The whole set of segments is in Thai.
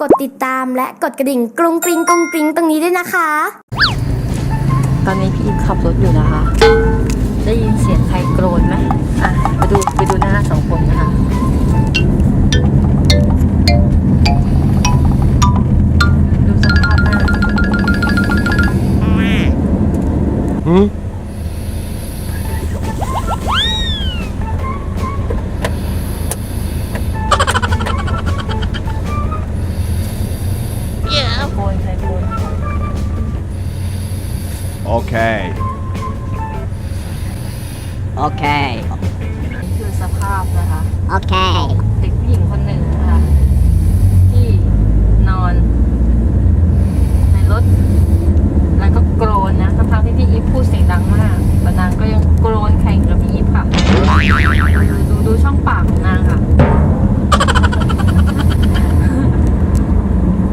กดติดตามและกดกระดิ่งกรุงกริงกรุงกริงตรงนี้ด้วยนะคะ ตอนนี้พี่อิฟขับรถอยู่นะคะ ได้ยินเสียงใครโกรนไหมอะไปดูไปดูหน้าสองคนนะคะดูสภาพหน้าโ Okay. Okay. นี่คือสภาพนะคะ Okay. เด็กผู้หญิงคนหนึ่งนะคะที่นอน ในรถ แล้วก็โกรนนะทั้งๆที่พี่อีฟพูดเสียงดังมากแต่นางก็ยังโกรนแข่งกับพี่อีฟค่ะ ดูดูดูช่องปากของนางค่ะ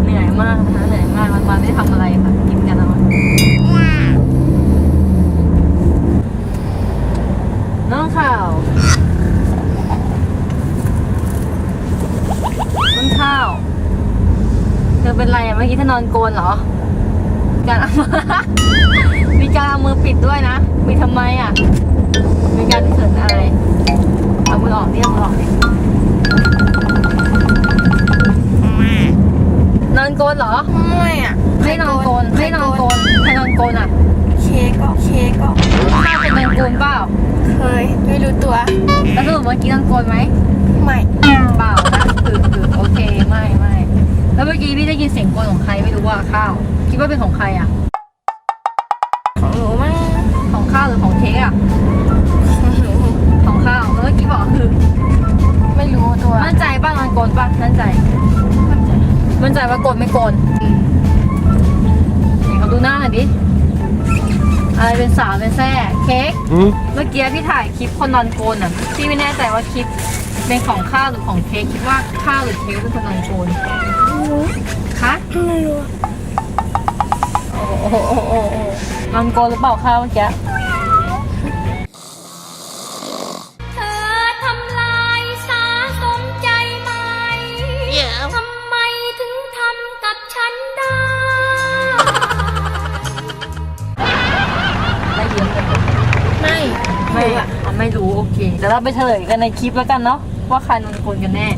เหนื่อยมากนะคะเหนื่อยมากวันวันๆไม่ทำอะไรค่ะกินกันเอาน้องข่าว ต้นข้าว เธอเป็นไรอะเมื่อกี้เธอนอนโกนเหรอ การเอามามีการเอามือปิดด้วยนะ มีทำไมอะ มีการเขินอะไร เอามือออกนี่เอามือออกนี่นอนโกนเหรอ ไม่อะไม่นอนโกนไม่นอนโกนใครนอนโกนอะ เค้กก็เค้กก็ข้าวเป็นนอนโกนเปล่า เคย ไม่รู้ตัว แล้วสรุปเมื่อกี้นอนโกนไหม ไม่ เปล่านะคือคือโอเคไม่ไม่แล้ว เมื่อกี้พี่ได้ยินเสียงโกนของใครไม่รู้ว่าข้าว คิดว่าเป็นของใครอะ ของหนูมั้งของข้าวหรือของเค้กอะ ของหนูของข้าวแล้วเมื่อกี้บอกคือไม่รู้ตัวมั่นใจป่ะนอนโกนป่ะมั่นใจมั่นใจ มั่นใจว่าโกนไม่โกนไหนเขาดูหน้าหน่อยดิ อะไรเป็นสาวเป็นแซ่เค้ก Hmm? เมื่อกี้พี่ถ่ายคลิปคนนอนโกนอะ พี่ไม่แน่ใจว่าคลิปเป็นของข้าวหรือของเค้กคิดว่าข้าวหรือเค้กเป็นคนนอนโกน คะไม่รู้โอ้โหโอ้โหโอ้โหนอนโกนหรือเปล่าข้าวเมื่อกี้เธอทำลายสาสมใจไหม ทำไมถึงทำกับฉันได้ ได้ยินไหมไม่ ไม่อะไม่รู้โอเคเดี๋ยวเราไปเฉลยกันในคลิปแล้วกันเนาะว่าใครนนกุลกันแน่